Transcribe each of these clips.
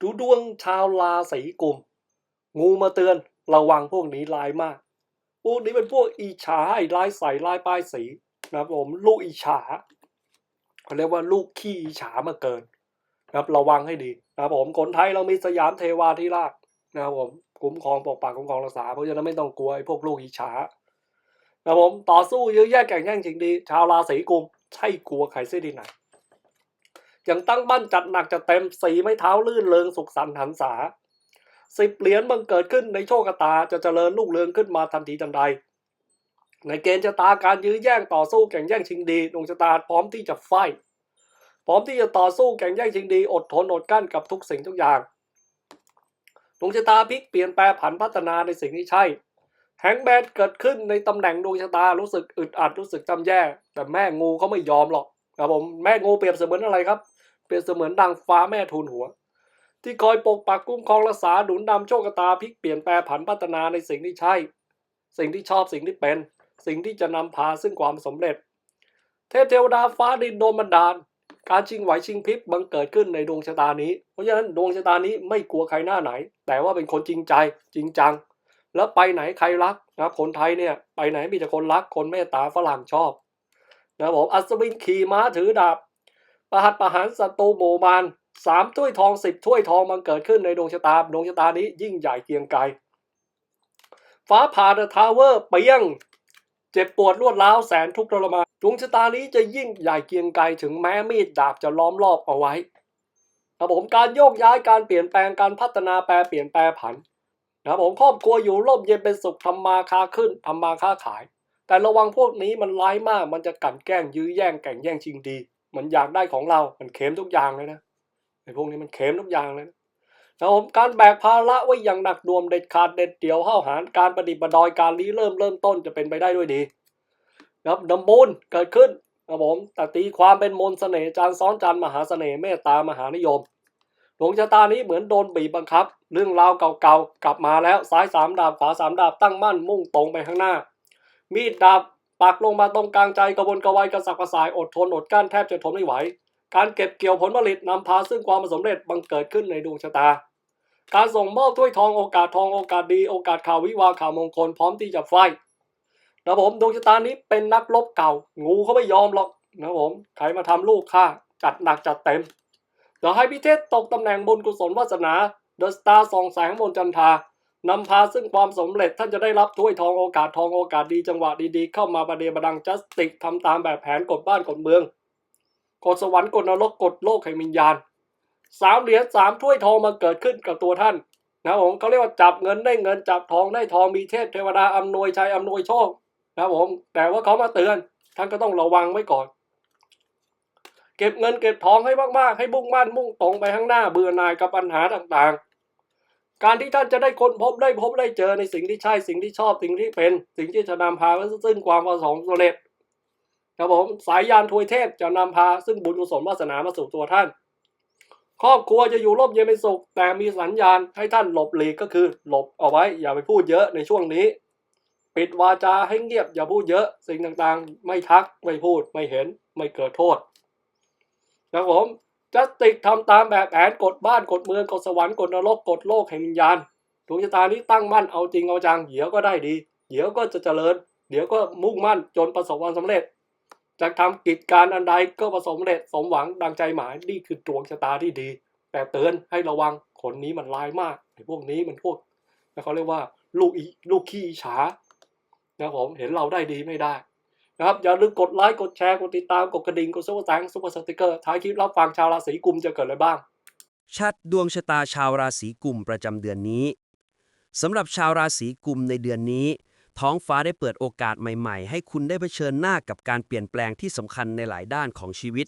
ดูดวงชาวราศีกุม งูมาเตือนระวังพวกนี้ร้ายมาก พวกนี้เป็นพวกอิจฉาไอ้ลายใสลายป้ายสีนะครับผมลูกอิจฉาเขาเรียกว่าลูกขี้อิจฉามาเกินนะครับระวังให้ดีนะครับผมคนไทยเรามีสยามเทวาธิราชนะครับผมคุ้มครองปกปักคุ้มครองรักษาเพราะฉะนั้นไม่ต้องกลัวไอ้พวกลูกอิจฉานะครับผมต่อสู้เยอะแยะแข่งแย่งจริงดี ชาวราศีกุมใช่กลัวใครเสียดีไหน ย่างตั้งบ้านจัดหนักจัดเต็มสีไม้เท้าลื่นเริงสุขสันต์หันษาสิบเหรียญบังเกิดขึ้นในโชคชะตาจะเจริญรุ่งเรืองขึ้นมาทันทีทันใด ในเกณฑ์ชะตาการยื้อแย่งต่อสู้แข่งแย่งชิงดีดวงชะตาพร้อมที่จะไฟพร้อมที่จะต่อสู้แข่งแย่งชิงดี อดทนอดกลั้นกับทุกสิ่งทุกอย่างดวงชะตาพลิกเปลี่ยนแปลผันพัฒนาในสิ่งที่ใช่แฮงแมนเกิดขึ้นในตำแหน่งดวงชะตารู้สึกอึดอัดรู้สึกจำแย่ แต่แม่งูเขาไม่ยอมหรอกครับผมแม่งูเปรียบเสมือนอะไรครับ เปรียบเสมือนดังฟ้าแม่ทูลหัว ที่คอยปกปักคุ้มครองรักษาหนุนนำโชคตาพลิกเปลี่ยนแปลผันพัฒนาในสิ่งที่ใช่ สิ่งที่ชอบสิ่งที่เป็น สิ่งที่จะนำพาซึ่งความสำเร็จ เทพเทวดาฟ้าดินโดนบันดาล การชิงไหวชิงพริบบังเกิดขึ้นในดวงชะตานี้ เพราะฉะนั้นดวงชะตานี้ไม่กลัวใครหน้าไหน แต่ว่าเป็นคนจริงใจจริงจัง แล้วไปไหนใครรักนะครับคนไทยเนี่ยไปไหนมีแต่คนรักคนเมตตาฝรั่งชอบนะครับผมอัศวินขี่ม้าถือดาบ ประหัตประหารศัตรูหมู่มารสามถ้วยทองสิบถ้วยทองมันเกิดขึ้นในดวงชะตาดวงชะตานี้ยิ่งใหญ่เกียงไกรฟ้าผ่าเดอะทาวเวอร์เปียง เจ็บปวดรวดร้าวแสนทุกข์ทรมานดวงชะตานี้จะยิ่งใหญ่เกียงไกรถึงแม้มีดดาบจะล้อมรอบเอาไว้ครับผมการโยกย้ายการเปลี่ยนแปลงการพัฒนาแปรเปลี่ยนแปลผันนะครับผมครอบครัวอยู่ร่มเย็นเป็นสุขทำมาค้าขึ้นทำมาค้าขาย แต่ระวังพวกนี้มันร้ายมากมันจะกั่นแกล้งยื้อแย่งแก่งแย่งชิงดี มันอยากได้ของเรา มันเค็มทุกอย่างเลยนะไอ้พวกนี้มันเค็มทุกอย่างเลยนะนะครับผมการแบกภาระไว้อย่างหนักหน่วงเด็ดขาดเด็ดเดี่ยวห้าวหาญการประดิษฐ์ประดอยการรีเริ่มเริ่มต้นจะเป็นไปได้ด้วยดีนะครับดำบูนเกิดขึ้นนะครับผมแต่ตีความเป็นมนต์เสน่ห์จานซ้อนจานมหาเสน่ห์เมตตามหานิยมดวงชะตานี้เหมือนโดนบีบบังคับ เรื่องราวเก่าๆกลับมาแล้วซ้ายสามดาบขวาสามดาบตั้งมั่นมุ่งตรงไปข้างหน้า มีดดาบ ปักลงมาตรงกลางใจกระวนกระวายกระสับกระส่ายอดทนอดกั้นแทบจะทนไม่ไหว การเก็บเกี่ยวผลผลิตนำพาซึ่งความสำเร็จบังเกิดขึ้นในดวงชะตา การส่งมอบถ้วยทองโอกาสทองโอกาสดีโอกาสข่าววิวาข่าวมงคลพร้อมที่จะไฟนะผมดวงชะตานี้เป็นนักรบเก่า งูเขาไม่ยอมหรอกนะผมใครมาทำลูกข้าจัดหนักจัดเต็มเดี๋ยวให้พิเทศตกตำแหน่งบุญกุศลวาสนาเดอะสตาร์ส่องแสงบนจันทรา นำพาซึ่งความสำเร็จท่านจะได้รับถ้วยทองโอกาสทองโอกาสดีจังหวะดีๆ เข้ามาประเดียประดังจัสติกทำตามแบบแผนกฎบ้านกฎเมืองกฎสวรรค์กฎนรกกฎโลกแห่งวิญญาณสามเหรียญสามถ้วยทองมาเกิดขึ้นกับตัวท่านนะผมเขาเรียกว่าจับเงินได้เงินจับทองได้ทองมีเทพเทวดาอำนวยชัยอำนวยโชคนะผมแต่ว่าเขามาเตือน ท่านก็ต้องระวังไว้ก่อน เก็บเงินเก็บทองให้มากๆ ให้มุ่งมั่นมุ่งตรงไปข้างหน้าเบื่อหน่ายกับปัญหาต่างๆ การที่ท่านจะได้ค้นพบได้พบได้เจอในสิ่งที่ใช่สิ่งที่ชอบสิ่งที่เป็น สิ่งที่จะนำพาซึ่งความประสงค์สำเร็จครับผมสายยานทวยเทพจะนำพาซึ่งบุญกุศลวาสนามาสู่ตัวท่าน ครอบครัวจะอยู่ร่มเย็นเป็นสุข แต่มีสัญญาณให้ท่านหลบหลีกก็คือ หลบเอาไว้ อย่าไปพูดเยอะในช่วงนี้ ปิดวาจาให้เงียบอย่าพูดเยอะสิ่งต่างๆ ไม่ทักไม่พูดไม่เห็นไม่เกิดโทษครับผม จัสติกทำตามแบบแผนกฎบ้านกฎเมืองกฎสวรรค์กฎนรกกฎโลกแห่งวิญญาณดวงชะตานี้ตั้งมั่นเอาจริงเอาจังเดี๋ยวก็ได้ดี เดี๋ยวก็จะเจริญ เดี๋ยวก็มุ่งมั่นจนประสบความสำเร็จจะทำกิจการอันใดก็ประสบความสำเร็จสมหวังดังใจหมายนี่คือดวงชะตาที่ดี แต่เตือนให้ระวังคนนี้มันร้ายมากไอ้พวกนี้มันพวกแล้วเขาเรียกว่า ลูกอีลูกขี้อิจฉานะผมเห็นเราได้ดีไม่ได้ นะครับ อย่าลืมกดไลค์กดแชร์กดติดตามกดกระดิ่งกดซุปเปอร์แตงซุปเปอร์สติกเกอร์ท้ายคลิปรับฟังชาวราศีกุมจะเกิดอะไรบ้าง ชัดดวงชะตาชาวราศีกุมประจำเดือนนี้สำหรับชาวราศีกุมในเดือนนี้ ท้องฟ้าได้เปิดโอกาสใหม่ๆ ให้คุณได้เผชิญหน้ากับการเปลี่ยนแปลงที่สำคัญในหลายด้านของชีวิต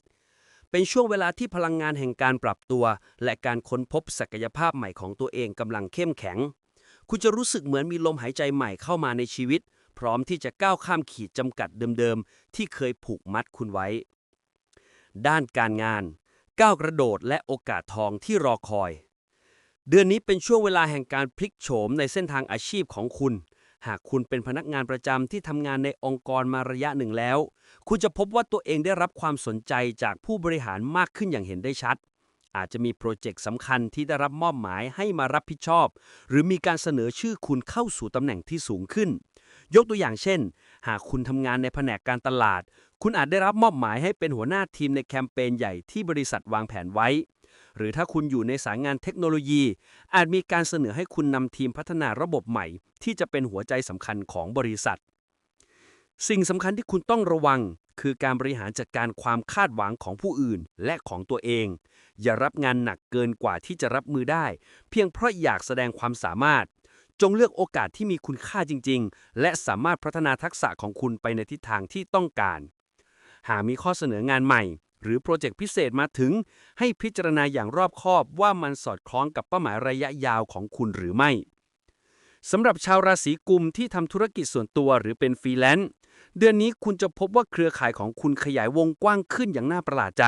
เป็นช่วงเวลาที่พลังงานแห่งการปรับตัว และการค้นพบศักยภาพใหม่ของตัวเองกำลังเข้มแข็ง คุณจะรู้สึกเหมือนมีลมหายใจใหม่เข้ามาในชีวิต พร้อมที่จะก้าวข้ามขีดจำกัดเดิมๆ ที่เคยผูกมัดคุณไว้ ด้านการงาน ก้าวกระโดดและโอกาสทองที่รอคอย เดือนนี้เป็นช่วงเวลาแห่งการพลิกโฉมในเส้นทางอาชีพของคุณ หากคุณเป็นพนักงานประจำที่ทำงานในองค์กรมาระยะหนึ่งแล้ว คุณจะพบว่าตัวเองได้รับความสนใจจากผู้บริหารมากขึ้นอย่างเห็นได้ชัดอาจจะมีโปรเจกต์สำคัญที่ได้รับมอบหมายให้มารับผิดชอบ หรือมีการเสนอชื่อคุณเข้าสู่ตำแหน่งที่สูงขึ้น ยกตัวอย่างเช่น หากคุณทำงานในแผนกการตลาด คุณอาจได้รับมอบหมายให้เป็นหัวหน้าทีมในแคมเปญใหญ่ที่บริษัทวางแผนไว้ หรือถ้าคุณอยู่ในสายงานเทคโนโลยี อาจมีการเสนอให้คุณนำทีมพัฒนาระบบใหม่ ที่จะเป็นหัวใจสำคัญของบริษัท สิ่งสำคัญที่คุณต้องระวังคือการบริหารจัดการความคาดหวังของผู้อื่นและของตัวเอง อย่ารับงานหนักเกินกว่าที่จะรับมือได้ เพียงเพราะอยากแสดงความสามารถ จงเลือกโอกาสที่มีคุณค่าจริง ๆ และสามารถพัฒนาทักษะของคุณไปในทิศทางที่ต้องการ หากมีข้อเสนองานใหม่ หรือโปรเจกต์พิเศษมาถึง ให้พิจารณาอย่างรอบคอบว่ามันสอดคล้องกับเป้าหมายระยะยาวของคุณหรือไม่สำหรับชาวราศีกุมที่ทำธุรกิจส่วนตัวหรือเป็นฟรีแลนซ์เดือนนี้คุณจะพบว่าเครือข่ายของคุณขยายวงกว้างขึ้นอย่างน่าประหลาดใจ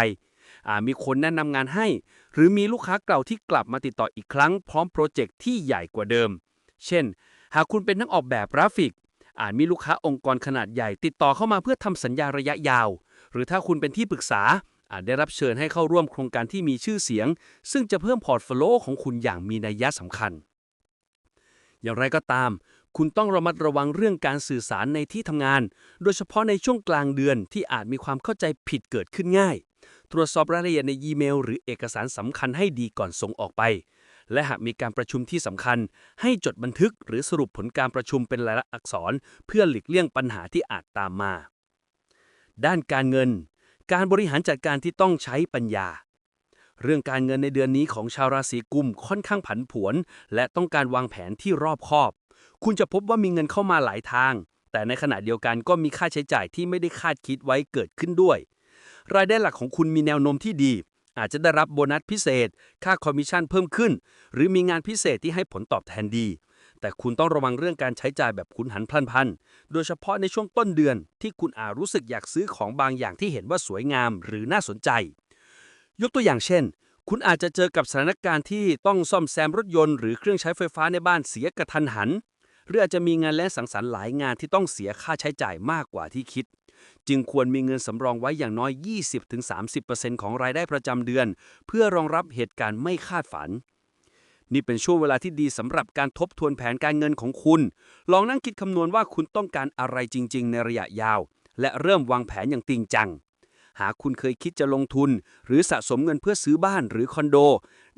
มีคนแนะนำงานให้ หรือมีลูกค้าเก่าที่กลับมาติดต่ออีกครั้งพร้อมโปรเจกต์ที่ใหญ่กว่าเดิม เช่น หากคุณเป็นนักออกแบบกราฟิก อาจมีลูกค้าองค์กรขนาดใหญ่ติดต่อเข้ามาเพื่อทำสัญญาระยะยาว หรือถ้าคุณเป็นที่ปรึกษา อาจได้รับเชิญให้เข้าร่วมโครงการที่มีชื่อเสียง ซึ่งจะเพิ่มพอร์ตโฟลิโอของคุณอย่างมีนัยสำคัญ อย่างไรก็ตาม คุณต้องระมัดระวังเรื่องการสื่อสารในที่ทำงาน โดยเฉพาะในช่วงกลางเดือนที่อาจมีความเข้าใจผิดเกิดขึ้นง่าย ตรวจสอบรายละเอียดในอีเมล หรือเอกสารสำคัญให้ดีก่อนส่งออกไป และหากมีการประชุมที่สำคัญ ให้จดบันทึกหรือสรุปผลการประชุมเป็นลายลักษณ์อักษร เพื่อหลีกเลี่ยงปัญหาที่อาจตามมา ด้านการเงิน การบริหารจัดการที่ต้องใช้ปัญญา เรื่องการเงินในเดือนนี้ของชาวราศีกุมค่อนข้างผันผวน และต้องการวางแผนที่รอบคอบ คุณจะพบว่ามีเงินเข้ามาหลายทาง แต่ในขณะเดียวกันก็มีค่าใช้จ่ายที่ไม่ได้คาดคิดไว้เกิดขึ้นด้วย รายได้หลักของคุณมีแนวโน้มที่ดี อาจจะได้รับโบนัสพิเศษ ค่าคอมมิชชั่นเพิ่มขึ้น หรือมีงานพิเศษที่ให้ผลตอบแทนดี แต่คุณต้องระวังเรื่องการใช้จ่ายแบบขุนหันพลันพัน โดยเฉพาะในช่วงต้นเดือนที่คุณอาจรู้สึกอยากซื้อของบางอย่างที่เห็นว่าสวยงามหรือน่าสนใจ ยกตัวอย่างเช่น คุณอาจจะเจอกับสถานการณ์ที่ต้องซ่อมแซมรถยนต์หรือเครื่องใช้ไฟฟ้าในบ้านเสียกระทันหัน หรืออาจจะมีงานและสังสรรค์หลายงานที่ต้องเสียค่าใช้จ่ายมากกว่าที่คิด จึงควรมีเงินสำรองไว้อย่างน้อย 20-30%ของรายได้ประจำเดือน เพื่อรองรับเหตุการณ์ไม่คาดฝัน นี่เป็นช่วงเวลาที่ดีสำหรับการทบทวนแผนการเงินของคุณ ลองนั่งคิดคำนวณว่าคุณต้องการอะไรจริง ๆ ในระยะยาว และเริ่มวางแผนอย่างจริงจังหากคุณเคยคิดจะลงทุน หรือสะสมเงินเพื่อซื้อบ้านหรือคอนโด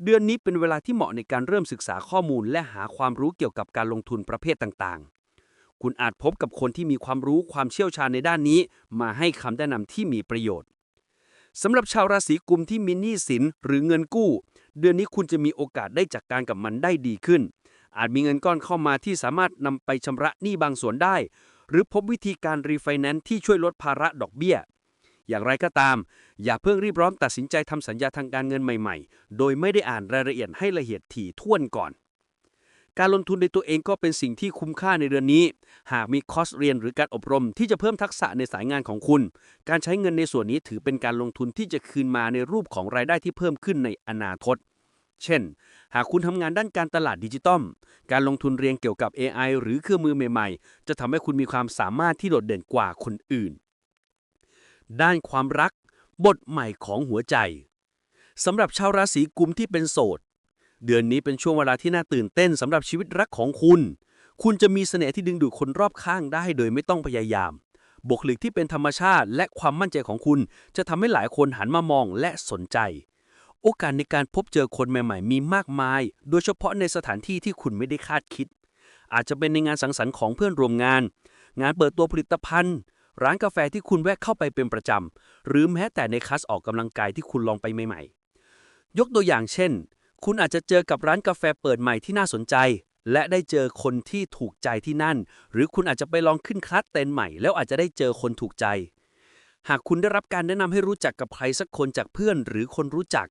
เดือนนี้เป็นเวลาที่เหมาะในการเริ่มศึกษาข้อมูลและหาความรู้เกี่ยวกับการลงทุนประเภทต่างๆ คุณอาจพบกับคนที่มีความรู้ความเชี่ยวชาญในด้านนี้ มาให้คำแนะนำที่มีประโยชน์สำหรับชาวราศีกุมที่มีหนี้สินหรือเงินกู้ เดือนนี้คุณจะมีโอกาสได้จัดการกับมันได้ดีขึ้น อาจมีเงินก้อนเข้ามาที่สามารถนำไปชำระหนี้บางส่วนได้ หรือพบวิธีการรีไฟแนนซ์ที่ช่วยลดภาระดอกเบี้ย อย่างไรก็ตาม อย่าเพิ่งรีบร้อนตัดสินใจทำสัญญาทางการเงินใหม่ ๆ โดยไม่ได้อ่านรายละเอียดให้ละเอียดถี่ถ้วนก่อน การลงทุนในตัวเองก็เป็นสิ่งที่คุ้มค่าในเดือนนี้ หากมีคอร์สเรียนหรือการอบรมที่จะเพิ่มทักษะในสายงานของคุณ การใช้เงินในส่วนนี้ถือเป็นการลงทุนที่จะคืนมาในรูปของรายได้ที่เพิ่มขึ้นในอนาคต เช่น หากคุณทำงานด้านการตลาดดิจิตอล การลงทุนเรียนเกี่ยวกับ AI หรือเครื่องมือใหม่ๆ จะทำให้คุณมีความสามารถที่โดดเด่นกว่าคนอื่น ด้านความรัก บทใหม่ของหัวใจสำหรับชาวราศีกุมที่เป็นโสด เดือนนี้เป็นช่วงเวลาที่น่าตื่นเต้นสำหรับชีวิตรักของคุณ คุณจะมีเสน่ห์ที่ดึงดูดคนรอบข้างได้โดยไม่ต้องพยายามบุคลิกที่เป็นธรรมชาติและความมั่นใจของคุณ จะทำให้หลายคนหันมามองและสนใจ โอกาสในการพบเจอคนใหม่ ๆ มีมากมาย โดยเฉพาะในสถานที่ที่คุณไม่ได้คาดคิด อาจจะเป็นในงานสังสรรค์ของเพื่อนร่วมงาน งานเปิดตัวผลิตภัณฑ์ ร้านกาแฟที่คุณแวะเข้าไปเป็นประจำหรือแม้แต่ในคลาสออกกำลังกายที่คุณลองไปใหม่ๆ ยกตัวอย่างเช่น คุณอาจจะเจอกับร้านกาแฟเปิดใหม่ที่น่าสนใจ และได้เจอคนที่ถูกใจที่นั่น หรือคุณอาจจะไปลองขึ้นคลาสเต้นใหม่ แล้วอาจจะได้เจอคนถูกใจ หากคุณได้รับการแนะนำให้รู้จักกับใครสักคนจากเพื่อนหรือคนรู้จัก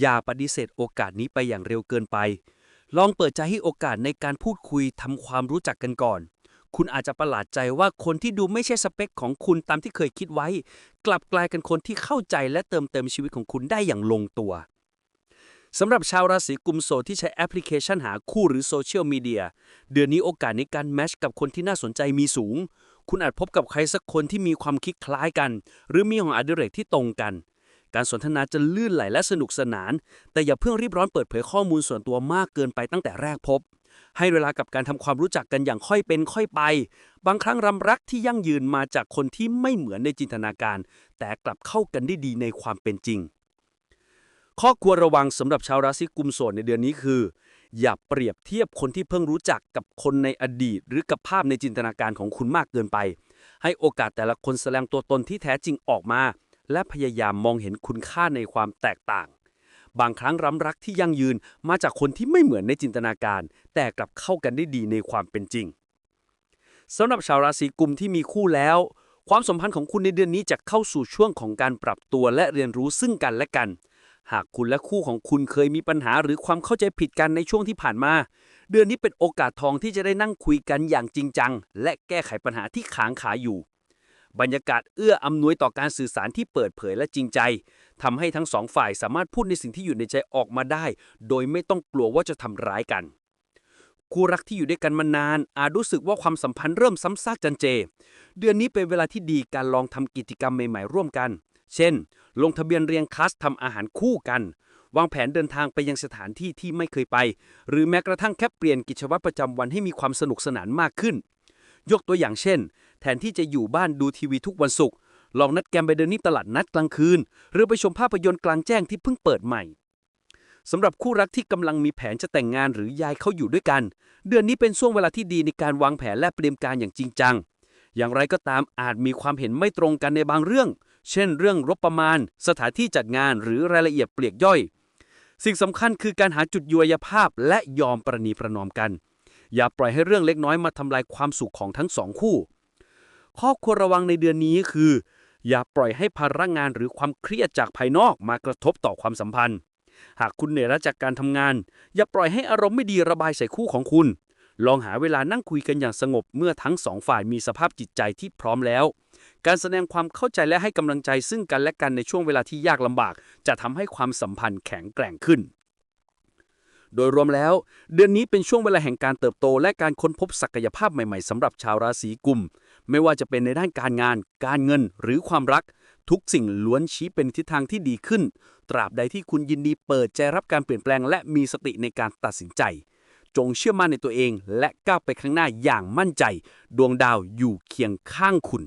อย่าปฏิเสธโอกาสนี้ไปอย่างเร็วเกินไป ลองเปิดใจให้โอกาสในการพูดคุยทำความรู้จักกันก่อน คุณอาจจะประหลาดใจว่าคนที่ดูไม่ใช่สเปคของคุณตามที่เคยคิดไว้ กลับกลายเป็นคนที่เข้าใจและเติมเต็มชีวิตของคุณได้อย่างลงตัว สำหรับชาวราศีกุมโสดที่ใช้แอปพลิเคชันหาคู่หรือโซเชียลมีเดียเดือนนี้โอกาสในการแมชกับคนที่น่าสนใจมีสูง คุณอาจพบกับใครสักคนที่มีความคิดคล้ายกัน หรือมีของอดิเรกที่ตรงกัน การสนทนาจะลื่นไหลและสนุกสนาน แต่อย่าเพิ่งรีบร้อนเปิดเผยข้อมูลส่วนตัวมากเกินไปตั้งแต่แรกพบ ให้เวลากับการทำความรู้จักกันอย่างค่อยเป็นค่อยไป บางครั้งรำรักที่ยั่งยืนมาจากคนที่ไม่เหมือนในจินตนาการ แต่กลับเข้ากันได้ดีในความเป็นจริง ข้อควรระวังสำหรับชาวราศีกุมโสดในเดือนนี้คือ อย่าเปรียบเทียบคนที่เพิ่งรู้จักกับคนในอดีต หรือกับภาพในจินตนาการของคุณมากเกินไป ให้โอกาสแต่ละคนแสดงตัวตนที่แท้จริงออกมา และพยายามมองเห็นคุณค่าในความแตกต่าง บางครั้งรำรักที่ยั่งยืนมาจากคนที่ไม่เหมือนในจินตนาการ แต่กลับเข้ากันได้ดีในความเป็นจริงสำหรับชาวราศีกุมที่มีคู่แล้ว ความสัมพันธ์ของคุณในเดือนนี้จะเข้าสู่ช่วงของการปรับตัวและเรียนรู้ซึ่งกันและกัน หากคุณและคู่ของคุณเคยมีปัญหาหรือความเข้าใจผิดกันในช่วงที่ผ่านมา เดือนนี้เป็นโอกาสทองที่จะได้นั่งคุยกันอย่างจริงจัง และแก้ไขปัญหาที่ค้างคาอยู่ บรรยากาศเอื้ออำนวยต่อการสื่อสารที่เปิดเผยและจริงใจทำให้ทั้งสองฝ่ายสามารถพูดในสิ่งที่อยู่ในใจออกมาได้ โดยไม่ต้องกลัวว่าจะทำร้ายกันคู่รักที่อยู่ด้วยกันมานาน อาจรู้สึกว่าความสัมพันธ์เริ่มซ้ำซากจันเจ เดือนนี้เป็นเวลาที่ดีการลองทำกิจกรรมใหม่ๆร่วมกัน เช่น ลงทะเบียนเรียงคลาสทำอาหารคู่กัน วางแผนเดินทางไปยังสถานที่ที่ไม่เคยไป หรือแม้กระทั่งแค่เปลี่ยนกิจวัตรประจำวันให้มีความสนุกสนานมากขึ้น ยกตัวอย่างเช่น แทนที่จะอยู่บ้านดูทีวีทุกวันศุกร์ลองนัดแกมไปเดินนิตลาดนัดกลางคืน หรือไปชมภาพยนตร์กลางแจ้งที่เพิ่งเปิดใหม่สำหรับคู่รักที่กำลังมีแผนจะแต่งงานหรือย้ายเข้าอยู่ด้วยกัน เดือนนี้เป็นช่วงเวลาที่ดีในการวางแผนและเตรียมการอย่างจริงจัง อย่างไรก็ตามอาจมีความเห็นไม่ตรงกันในบางเรื่อง เช่น เรื่องงบประมาณ สถานที่จัดงานหรือรายละเอียดเปลียกย่อย สิ่งสำคัญคือการหาจุดยวยภาพและยอมประนีประนอมกัน อย่าปล่อยให้เรื่องเล็กน้อยมาทำลายความสุขของทั้งสองคู่ ข้อควรระวังในเดือนนี้คือ อย่าปล่อยให้ภาระงานหรือความเครียดจากภายนอกมากระทบต่อความสัมพันธ์ หากคุณเหนื่อยจากการทำงาน อย่าปล่อยให้อารมณ์ไม่ดีระบายใส่คู่ของคุณลองหาเวลานั่งคุยกันอย่างสงบเมื่อทั้งสองฝ่ายมีสภาพจิตใจที่พร้อมแล้ว การแสดงความเข้าใจและให้กำลังใจซึ่งกันและกันในช่วงเวลาที่ยากลำบาก จะทำให้ความสัมพันธ์แข็งแกร่งขึ้น โดยรวมแล้ว เดือนนี้เป็นช่วงเวลาแห่งการเติบโต และการค้นพบศักยภาพใหม่ๆสำหรับชาวราศีกุม ไม่ว่าจะเป็นในด้านการงาน การเงินหรือความรัก ทุกสิ่งล้วนชี้เป็นทิศทางที่ดีขึ้น ตราบใดที่คุณยินดีเปิดใจรับการเปลี่ยนแปลง และมีสติในการตัดสินใจจงเชื่อมั่นในตัวเองและก้าวไปข้างหน้าอย่างมั่นใจ ดวงดาวอยู่เคียงข้างคุณ